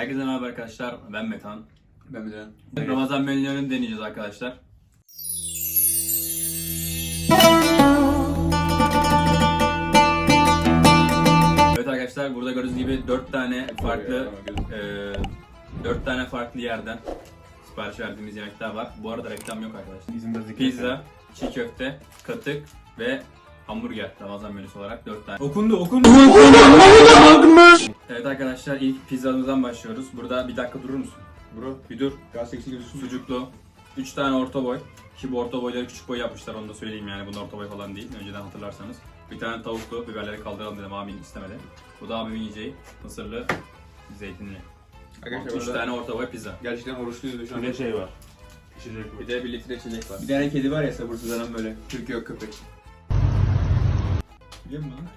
Herkese merhaba arkadaşlar. Ben Metan. Ben de. Ramazan menülerini deneyeceğiz arkadaşlar. Evet arkadaşlar burada gördüğünüz gibi 4 tane farklı e, 4 tane farklı yerden sipariş verdiğimiz yemekler var. Bu arada reklam yok arkadaşlar. Pizza, çiğ köfte, katık ve hamburger Ramazan menüsü olarak 4 tane. Okundu, okundu. evet arkadaşlar ilk pizzamızdan başlıyoruz. Burada bir dakika durur musun? Bro. Bir dur. Gaz seksi gözüksün. Sucuklu. 3 tane orta boy. Ki bu orta boyları küçük boy yapmışlar onu da söyleyeyim yani bunun orta boy falan değil. Önceden hatırlarsanız. Bir tane tavuklu biberleri kaldıralım dedim abimin istemedi. Bu da abimin yiyeceği mısırlı zeytinli. 3 Arkadaşlar burada tane orta boy pizza. gerçekten oruçluyuz şu an. Bir de şey var. Bir de 1 litre içecek var. Bir tane kedi var ya sabırsızlanan böyle. Türkiye yok köpek. Biliyor musun?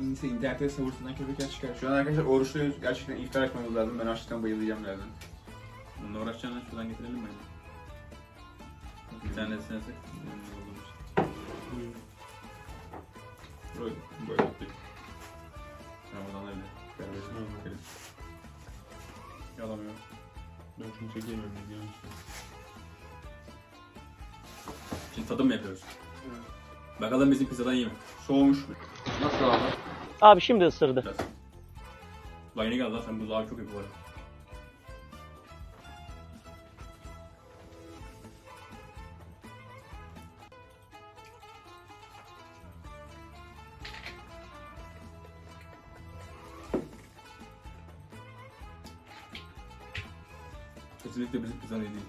İnse internette sabırsızlanan köpekler çıkar. Şu an arkadaşlar oruçluyuz. Gerçekten iftar açmamız lazım. Ben açlıktan bayılacağım birazdan. Bununla uğraşacağına şuradan getirelim mi? Bir tanesine sık. Böyle, böyle yaptık. Ramazan'da bile. Kardeşim. Bakalım. Yalamıyor. Ben şunu biliyor musun? Şimdi tadım mı yapıyoruz? Bakalım bizim pizzadan iyi mi? Soğumuş. Nasıl abi? Abi şimdi ısırdı. Biraz. Lan yeni geldi lan sen bu daha çok iyi bu arada. Kesinlikle bizim pizzanın iyi değil.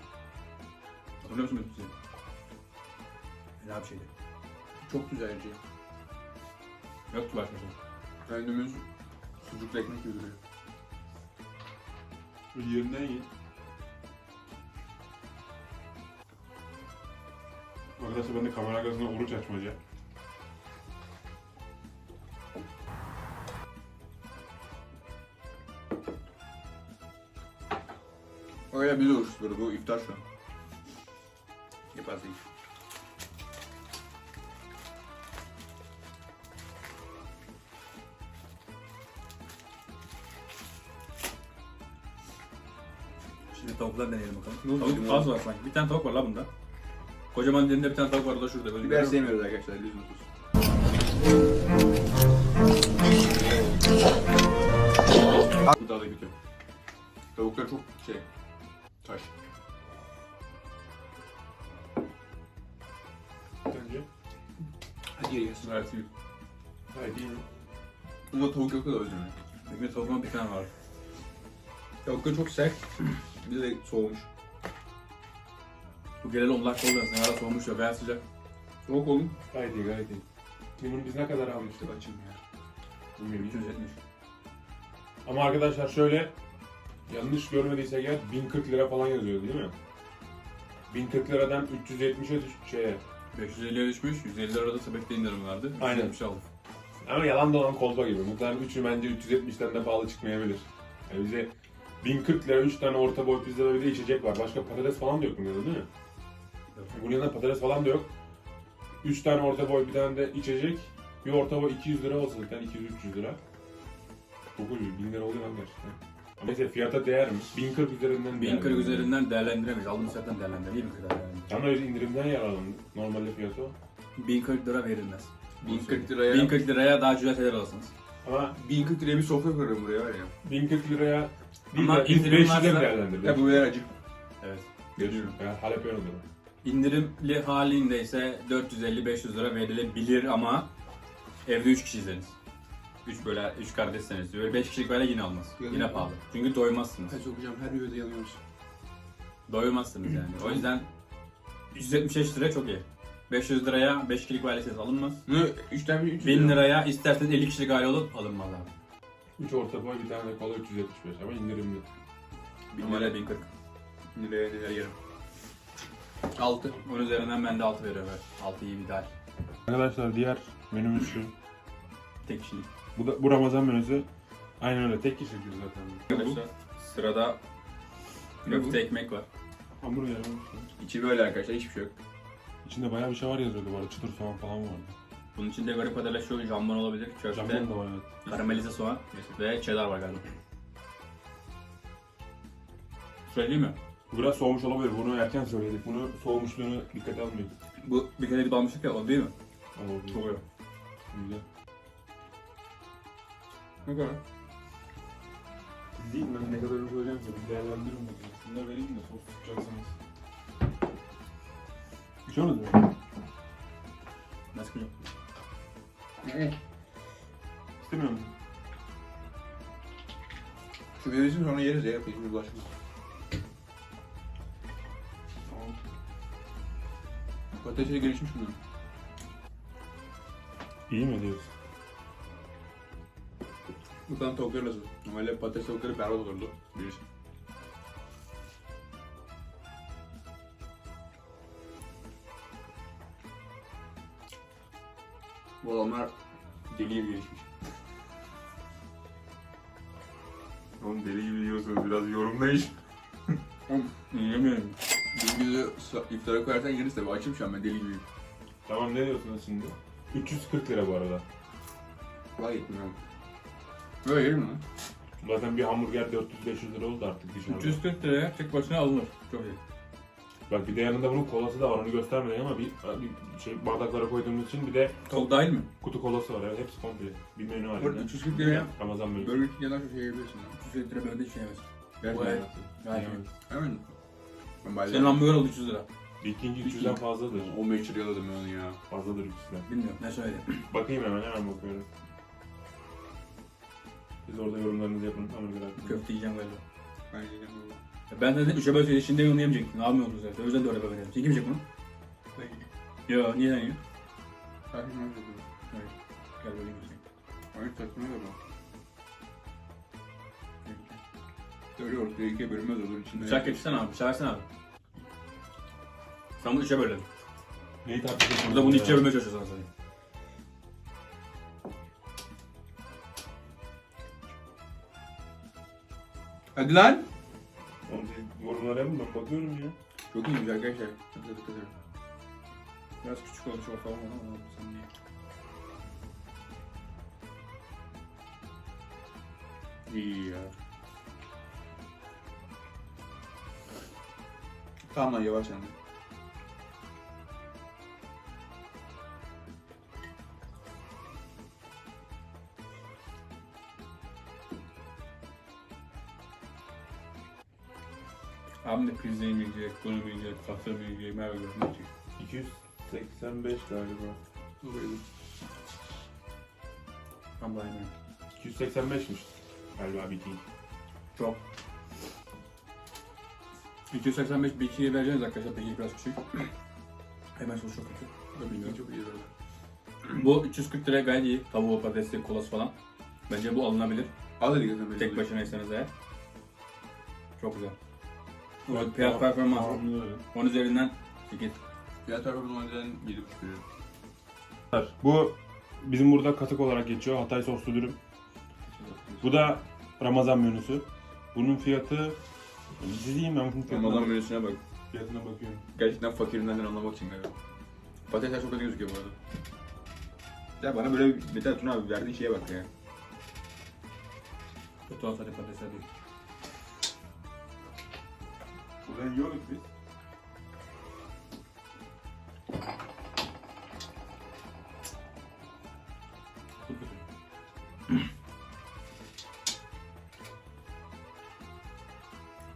Hatırlıyor musun bizim pizzayı? Fena bir şeydi. Çok güzel bir şey. Yoktu başka şey. Önümüz sucuklu ekmek gibi duruyor. Yerinden ye. Arkadaşlar ben de kamera arkasında oruç açmaca. Öyle biz oruçluyuz burada. Bu iftar şu an. Yaparsın. Şimdi tavuklar deneyelim bakalım. Ne oldu Tavuk az var sanki. Bir tane tavuk var la bunda. Kocaman dilinde bir tane tavuk var da şurada. Böyle Biber sevmiyoruz arkadaşlar. Lüzumsuz. Bu daha da kötü. Tavuklar çok şey. Taş. Sence? Hadi geri gelsin. Gayet iyi. Gayet iyi? Ama tavuk yok da yüzden. Ekmek tavuğuma bir tane var. Tavuklar çok sert. Bir de soğumuş. Bu geleli 10 dakika oluyor aslında. Hala soğumuş yok. Gayet sıcak. Soğuk oğlum. Gayet iyi gayet iyi. Limonu biz ne kadar almıştık? Açım ya. Bilmiyorum. 370. Ama arkadaşlar şöyle yanlış görmediysek eğer 1040 lira falan yazıyordu değil mi? 1040 liradan 370'e düş şeye. 550'ye düşmüş. 150 lirada sepette indirim vardı. Aynen. 370 aldım. Ama yalan dolan kolpa gibi. Muhtemelen üçü bence 370'ten de pahalı çıkmayabilir. Yani bize 1040 lira 3 tane orta boy pizza ve bir de içecek var. Başka patates falan da yok bunun yanında değil mi? Bunun yanında patates falan da yok. 3 tane orta boy bir tane de içecek. Bir orta boy 200 lira olsa zaten 200-300 lira. 900 1000 lira oluyor lan gerçekten. Ama mesela fiyata değer mi? 1040 üzerinden 1040 değer mi? üzerinden değerlendiremeyiz. Aldığımız zaten değerlendiremeyiz. 1040 değerlendiremeyiz. Ama öyle indirimden yararlandı. Normalde fiyatı o. 1040 lira verilmez. 1040 liraya. 1040 liraya daha güzel şeyler alırsınız. Ama 1040 liraya bir sofra kurarım buraya var ya. 1040 liraya değil Ama de biz indirim 500'e varsa- değerlendirdik. Ya bu biber acı. Evet. Görüyorum. Ya jalapeno da. İndirimli halinde ise 450-500 lira verilebilir ama evde 3 kişiyseniz. 3 böyle 3 kardeşseniz. Böyle 5 kişilik böyle yine olmaz. Yanıyor Yine mu? pahalı. Çünkü doymazsınız. Kaç okuyacağım her videoda yanıyoruz. Doymazsınız yani. O yüzden 175 lira çok iyi. 500 liraya 5 kişilik ailesiniz alınmaz. Ne? 3 tane 300 1000 liraya isterseniz 50 kişilik aile olup alınmaz abi. 3 orta boy bir tane de kola 375 ama indirimli. 1000 liraya 1040. 1000 liraya neler yerim. 6. Onun üzerinden ben de 6 veriyorum evet. 6 iyi bir ideal. Arkadaşlar diğer menümüz şu. Tek kişilik. Bu da bu Ramazan menüsü. Aynen öyle tek kişilik zaten. Arkadaşlar sırada köfte ekmek var. Hamburger var. İçi böyle arkadaşlar hiçbir şey yok. İçinde bayağı bir şey var yazıyordu bu arada. Çıtır soğan falan vardı. Bunun içinde garip kadarıyla şu jambon olabilir. Köfte, Jambon da var evet. karamelize soğan ve cheddar var galiba. Söyleyeyim mi? Biraz soğumuş olabilir. Bunu erken söyledik. Bunu soğumuşluğunu dikkate almıyor. Bu bir kere gidip almıştık ya o değil mi? Çok iyi. Güzel. Ne kadar? Değil ben ne kadarını söyleyeceğim size. Değerlendirin bakayım. Şunları vereyim de sos tutacaksınız. İçiyorsunuz mu? Nasıl kıyım? İstemiyor musun? Şu verirsin sonra yeriz ya. Peşimiz bulaşmaz. Tamam. Patatesleri gelişmiş bunlar. İyi mi diyorsun? Bu kadar tavukları lazım. Normalde patates tavukları berbat olurdu. Bilirsin. Deli gibi gelişmiş. Oğlum deli gibi yiyorsunuz. Biraz yorumlayın. Yiyemiyorum. Gündüzü sa- iftara koyarsan yeriz tabi. Açım şu an ben deli gibiyim. Tamam ne diyorsunuz şimdi? 340 lira bu arada. Vay gitmiyorum. Böyle yerim lan. Zaten bir hamburger 400-500 lira oldu artık dışarıda. 340 liraya tek başına alınır. Çok iyi. Bak bir de yanında bunun kolası da var onu göstermedim ama bir, bir şey bardaklara koyduğumuz için bir de Tavuk dahil mi? kutu kolası var. Evet, hepsi komple. Bir menü Burada halinde. 340 liraya Ramazan menüsü. Burger King'den şu şey yiyebilirsin lan. 340 lira böyle hiç yemez. Gerçekten. Vay. Vay. Yani. Hemen. Ben bazen Senin hamburger oldu 300 lira. Bir ikinci 300'den fazladır. 15 liraya aldım ben onu ya. Fazladır 300'den. Bilmiyorum ne söyledi. Bakayım hemen hemen bakıyorum. Siz orada yorumlarınızı yapın hamburger hakkında. Köfte yiyeceğim galiba. Ben yiyeceğim bunu. Ben zaten 3'e bölseydi şimdi yemeyecektin. Almıyordun zaten. O yüzden de öyle böyle Sen kim yiyecek bunu? Ben yiyeceğim. Yo niye sen yiyorsun? Sakin ol dedim. Hayır. Gel böyle yiyeyim. Hayır saçma da bu. Öyle ortaya ikiye bölünmez olur içinde. Bıçak getirsene abi. Bıçak versene abi. Sen bunu 3'e böldün. Neyi tartışıyorsunuz? Burada bunu ya? 2'ye bölmeye çalışıyorsun sana. Hadi lan. Yorumlara yapın ben bakıyorum ya. Çok iyiymiş arkadaşlar. Çok dikkat edin. Biraz küçük olmuş ortalama ama sen niye? İyi ya. Tamam lan yavaş sen Abim de pizza yemeyecek, bunu yemeyecek, pasta yemeyecek, merhaba görmeyecek. 285 galiba. Buyurun. Bu aynen. 285'miş galiba bir king. Çok. 285 bir ikiye vereceğiz arkadaşlar. Peki biraz küçük. Hemen sonuç çok kötü. Ben bilmiyorum çok iyi böyle. Bu 340 liraya gayet iyi. Tavuğu, patatesi, kolası falan. Bence bu alınabilir. Al hadi gözüm. Tek başınaysanız eğer. Çok güzel. Evet, fiyat performans. 10 üzerinden 8. Fiyat performans önceden 7,5 veriyorum. Bu bizim burada katık olarak geçiyor. Hatay soslu dürüm. Bu da Ramazan menüsü. Bunun fiyatı Diziyim ben bunun fiyatına, Ramazan menüsüne bak. fiyatına bakıyorum. Gerçekten fakirinden anlamak için galiba. Patatesler çok kötü gözüküyor bu arada. Ya bana böyle bir Mete Tuna abi verdiğin şeye bak ya. Kötü olsa da patatesler değil. Buradan yiyorduk biz.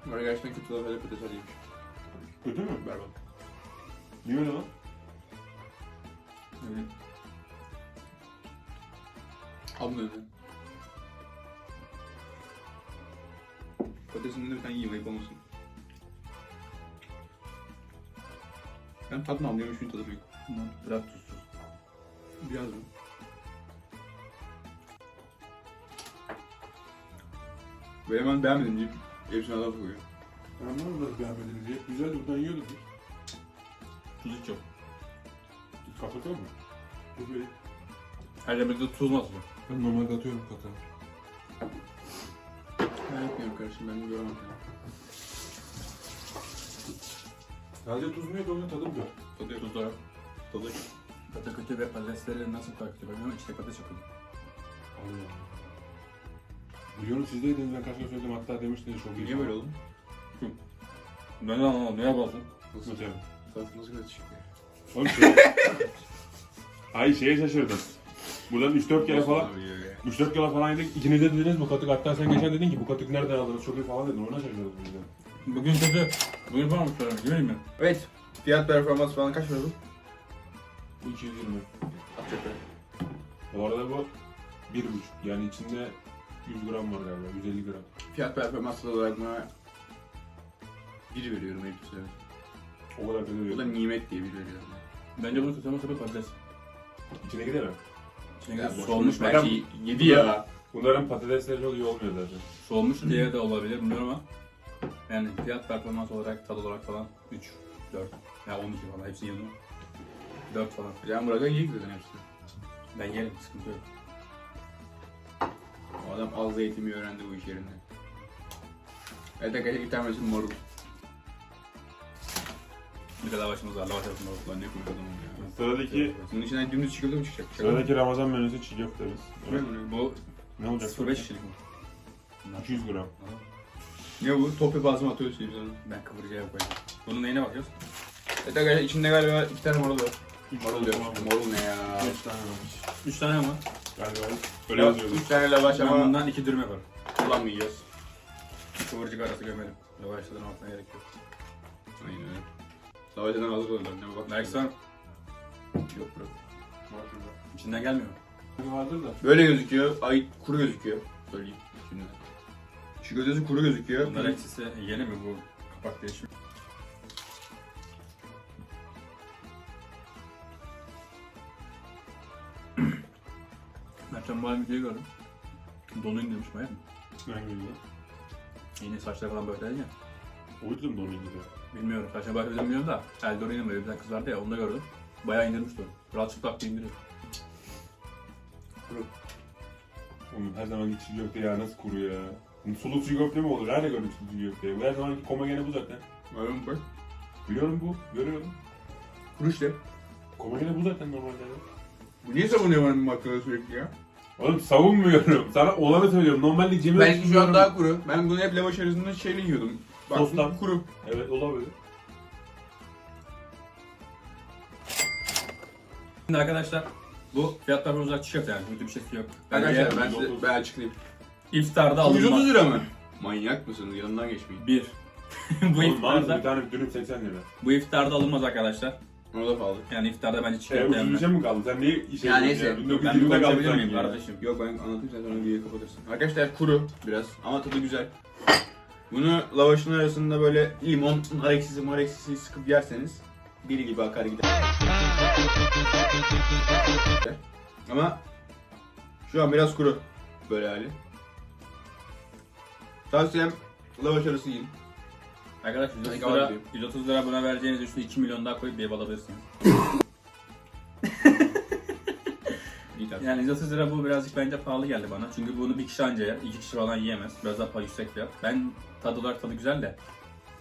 Bana gerçekten kötü böyle patatesler değilmiş. Kötü mü? Berbat. Niye öyle lan? Ben tadını anlıyorum, şunun tadı yok. Bunlar Biraz tuzsuz. Biraz mı? Ve hemen beğenmedim deyip hepsini adam koyuyor. Ben ne beğenmediniz diye. Güzel buradan yiyorduk biz. Tuz hiç yok. Katlatıyor mu? Dur böyle. Her yemekte tuz nasıl? Ben normalde atıyorum katağı. Ben yapmıyorum kardeşim, ben göremem. Sadece tuz mu yok onun tadı mı yok? Tadı yok. Da yok. Tadı yok. Kötü ve patatesleri nasıl fark ediyor bilmiyorum. İçte patates yok. Allah Allah. Biliyorum siz de yediniz ben kaç kere söyledim hatta demiştiniz çok iyi. Niye böyle oldu? Ben de anlamadım. Ne yapalım? Nasıl? Nasıl nasıl kötü çıktı? Oğlum şey... Ay şeye şaşırdım. Buradan 3-4 kere falan 3-4 kere falan yedik. İkiniz de dediniz bu katık. Hatta sen geçen dedin ki bu katık nereden aldınız çok iyi falan dedin. Ona şaşırdım. Bugün kötü. Bugün falan mı söylemek? Göreyim mi? Evet. Fiyat performans falan kaç oldu? Bu 220. Atacak Bu arada bu 1,5. Yani içinde 100 gram var galiba. 150 gram. Fiyat performans olarak buna 1 veriyorum söyle. O kadar kötü O da değil. nimet diye 1 veriyorum. Bence bunu kötü sebebi patates. İçine gider mi? İçine Ya girip boş soğumuş boş belki. belki 7 ya. Bunların patatesleri çok iyi olmuyor zaten. Soğumuş diye de olabilir bilmiyorum ama. Yani fiyat performans olarak, tad olarak falan 3, 4. Ya 12 falan hepsini yedim. 4 falan. Can Burak'a iyi zaten hepsi. Ben yerim sıkıntı yok. O adam az eğitimi öğrendi bu iş yerinde. Evet arkadaşlar bir tanesi morul. Bir de lavaşımız var. Lavaş var. Lan ne kuru adamım ya. Sıradaki Bunun içinden dümdüz çikolata mı çıkacak? sıradaki Ramazan menüsü çiğ köftemiz. Evet. Bu Ne olacak? 0.5 kişilik mi? 200 gram. Ne bu? Top yapazım atıyoruz biz onu. Ben kıvırcıya koyacağım. Bunun neyine bakıyoruz? Evet arkadaşlar içinde galiba iki tane morul var. Morul diyor. Tamam. Morul ne ya? 5 tane varmış. 3 tane ama. Galiba öyle Ya, yazıyordu. Üç tane lavaş Ben ama bundan 2 dürüm yaparım. kullanmayacağız. Kıvırcık arası gömelim. Lavaşlardan altına gerek yok. Aynen öyle. Lavaştan hazır olurlar. Ne bak. Belki sen Yok bro. Var içinden gelmiyor. Vardır da. Böyle gözüküyor. Ay kuru gözüküyor. Söyleyeyim şimdi. Şu gözü kuru gözüküyor. Bunlar eksisi yeni mi bu kapak değişimi? Mertcan halimi videoyu gördüm. Donuyum demiş Maya. Ben geliyor. Yine saçları falan böyle ya. O yüzden de onu gidiyor. Bilmiyorum. Saçına bakıp bilmiyorum da. Eldorino böyle bir tane kız vardı ya onu da gördüm. Bayağı indirmişti onu. Rahat çıplak diye indiriyor. Oğlum her zaman çiğ köfte ya nasıl kuru ya. Sulu çiğ köfte mi olur? Nerede gördük sulu çiğ köfteyi? Bu her zamanki koma gene bu zaten. Mı bak? Biliyorum bu. Görüyorum. Kuru işte. Koma gene bu zaten normalde. Bu niye savunuyor bu makarna sürekli ya? Oğlum savunmuyorum. Sana olanı söylüyorum. Normalde Cemil Belki şu an daha kuru. Ben bunu hep lavaş arasında şeyle yiyordum. Bak Sostan. bu kuru. Evet olabilir. Şimdi arkadaşlar bu fiyat performans olarak çiğ köfte yani. Kötü bir şey yok. Arkadaşlar Bence ben size 130. ben açıklayayım. İftarda 130 alınmaz. lira mı? Manyak mısınız? Yanından geçmeyin. Bir. bu Oğlum maalesef bir iftarda, tane dürüm 80 lira. bu iftarda alınmaz arkadaşlar. Ona da pahalı. Yani iftarda bence E köfte ucuz bir yenmez. şey mi kaldı? Sen niye işe Ya neyse. Ben bir 1920'de kaldı konuşabilir miyim kardeşim? Yok ben anlatayım sen sonra videoyu kapatırsın. Arkadaşlar kuru biraz ama tadı güzel. Bunu lavaşın arasında böyle limon, nar mar ekşisi sıkıp yerseniz deli gibi akar gider. Ama şu an biraz kuru böyle hali. Tavsiyem lavaş arası yiyin. Arkadaşlar 130 Hadi lira, abi. 130 lira buna vereceğiniz üstüne 2 milyon daha koyup bir ev alabilirsiniz. İyi. Yani 130 lira bu birazcık bence pahalı geldi bana. Çünkü bunu bir kişi anca yer, iki kişi falan yiyemez. Biraz daha pa- yüksek fiyat. Ben tadı olarak tadı güzel de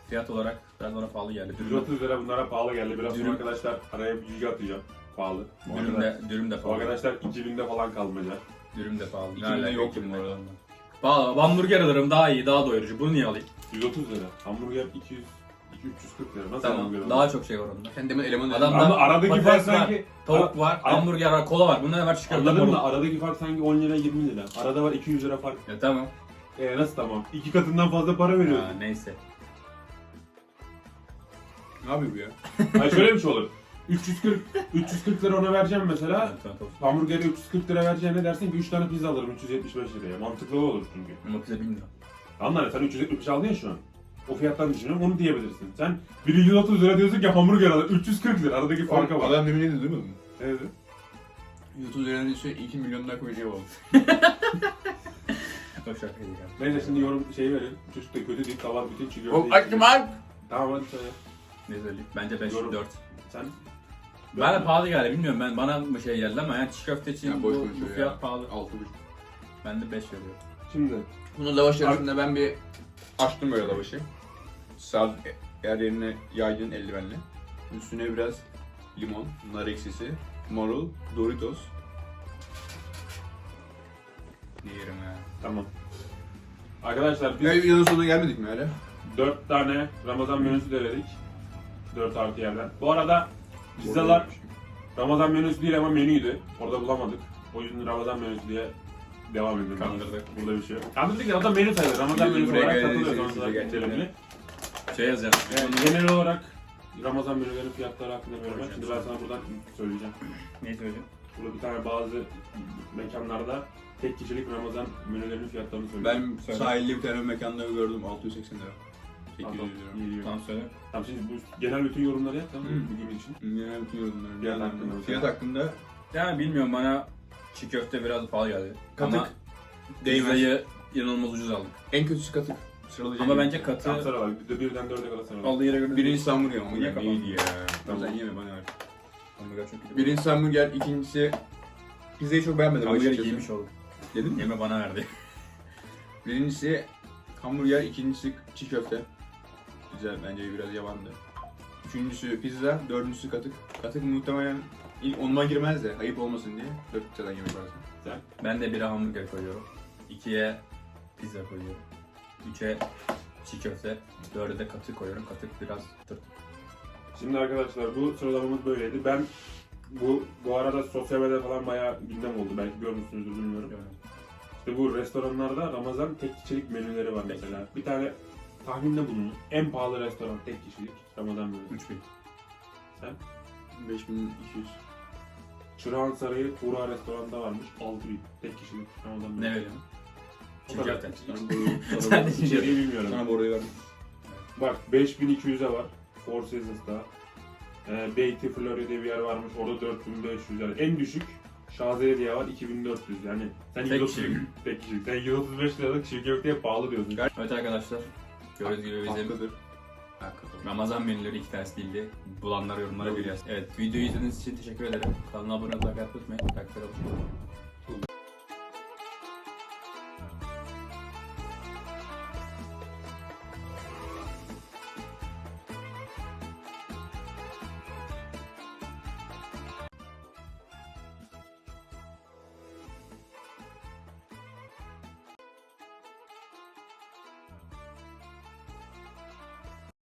fiyat olarak biraz bana pahalı geldi. Dürüm, 130 lira bunlara pahalı geldi. Biraz Dürüm- sonra arkadaşlar araya bir bilgi atacağım. Pahalı. Bu dürüm arkadaş- de, dürüm de Bu pahalı. arkadaşlar 2000'de falan kalmayacak. Dürüm de pahalı. 2000'de alaka yok 2000'de bu arada. kaldı. Pahalı. Hamburger alırım daha iyi, daha doyurucu. Bunu niye alayım? 130 lira. Hamburger 200 340 lira. Nasıl Tamam. hamburger Daha çok şey var onda. Sen demin eleman Adam- Ama aradaki fark var. sanki Tavuk var, Ay- hamburger var, kola var. Bunlar var çıkartıp Anladın mı? Aradaki fark sanki 10 lira 20 lira. Arada var 200 lira fark. Ya tamam. E nasıl tamam? İki katından fazla para veriyorsun. Ha, neyse. Ne yapıyor bu ya? Hayır şöyle bir şey olur. 340 340 lira ona vereceğim mesela. Hamburgeri 340 lira vereceğine dersin ki 3 tane pizza alırım 375 liraya. Mantıklı olur çünkü. Ama bize 1000 lira. Anladın sen 375 aldın ya şu an. O fiyattan düşünüyorum onu diyebilirsin. Sen biri 130 lira diyorsun ki hamburger alır 340 lira aradaki farka bak. Adam demin ne dedi duymadın mı? Evet. 130 liranın üstüne 2 milyon daha koyacağım oğlum. O. Neyse şimdi yorum şeyi verin. Çocuk da kötü değil kaval bütün çiğ Oğlum lan! Tamam hadi söyle. Ne söyleyeyim? Bence 5 Yorum. 4. Sen? Bana pahalı geldi bilmiyorum ben bana mı şey geldi ama yani çiğ köfte için Ya boş bu, konuşuyor bu ya. fiyat pahalı. 6,5. Ben de 5 veriyorum. Şimdi. Bunu lavaş arasında ben bir açtım böyle lavaşı. Sağ yer yerine yaydın eldivenle. Üstüne biraz limon, nar ekşisi, marul, Doritos. Yerim ya. Tamam. Arkadaşlar biz Ya videonun sonuna gelmedik mi hala? 4 tane Ramazan menüsü denedik. 4 artı yerden. Bu arada pizzalar Ramazan menüsü değil ama menüydü. Orada bulamadık. O yüzden Ramazan menüsü diye devam edelim. Kandırdık. Burada bir şey yok. Kandırdık ya o da menü sayılır. Ramazan menüsü buraya olarak için sonra size terimli. Şey yazacağız. Yani genel olarak Ramazan menülerinin fiyatları hakkında bir yorum. Şimdi ben sana buradan söyleyeceğim. Ne söyleyeceğim? Burada bir tane bazı mekanlarda tek kişilik Ramazan menülerinin fiyatlarını söyleyeceğim. Ben sahilde bir tane mekanda gördüm 680 lira. 800 Tamam, lira. iyi, iyi. Tamam söyle. Tamam şimdi bu genel bütün yorumları yap tamam mı? Hı. Bugün için. Genel bütün yorumlarım. Fiyat Yani hakkında Fiyat mesela. hakkında Yani bilmiyorum bana çiğ köfte biraz pahalı geldi. Katık. Ama değmez. pizzayı inanılmaz ucuz aldık. En kötüsü katık. Sıralayacağım. Ama bence katı Tamam sıra var. Bizde birden dörde kadar sıra var. aldığı yere göre Birincisi hamburger. Niye Hamburger kapalı? iyiydi ya. Tamam. Sen yeme bana ver. Hamburger çok iyi. Birincisi hamburger, ikincisi pizzayı çok beğenmedim Hamburger açıkçası. giymiş oldum. Yedin mi? Yeme bana verdi. Birincisi hamburger, ikincisi çiğ köfte. Güzel bence biraz yavandı. Üçüncüsü pizza, dördüncüsü katık. Katık muhtemelen ilk onuma girmez de ayıp olmasın diye dört pizzadan yemek lazım. Ben de bire hamburger koyuyorum. İkiye pizza koyuyorum. Üçe çiğ köfte. Dörde de katı koyuyorum. Katık biraz tırt. Şimdi arkadaşlar bu sıralamamız böyleydi. Ben bu bu arada sosyal medyada falan bayağı gündem oldu. Belki görmüşsünüzdür bilmiyorum. İşte bu restoranlarda Ramazan tek kişilik menüleri var mesela. Bir tane tahminde bulunun. En pahalı restoran tek kişilik Ramazan menüsü. 3000. 5200. Çırağan Sarayı Tuğra restoranda varmış. 6000 tek kişilik Ramazan menüsü. Ne veriyorsun? Köfte. Sana boruyu, Sen de İçeriği bilmiyorum. sana boruyu verdim. Bak 5200'e var. Four Seasons'da. Ee, Beatty Florida diye bir yer varmış. Orada 4500 yani. En düşük Şazeli diye var 2400 yani. Sen Tek 130 kişilik. tek kişilik. Sen 135 liralık çiğ köfteye pahalı diyorsun. Evet arkadaşlar. Gördüğünüz gibi bizim Haklıdır. Haklıdır. Ramazan menüleri iki tanesi değildi. Bulanlar yorumlara bir yaz. Evet videoyu izlediğiniz için teşekkür ederim. Kanala abone olmayı unutmayın. Takipte kalın.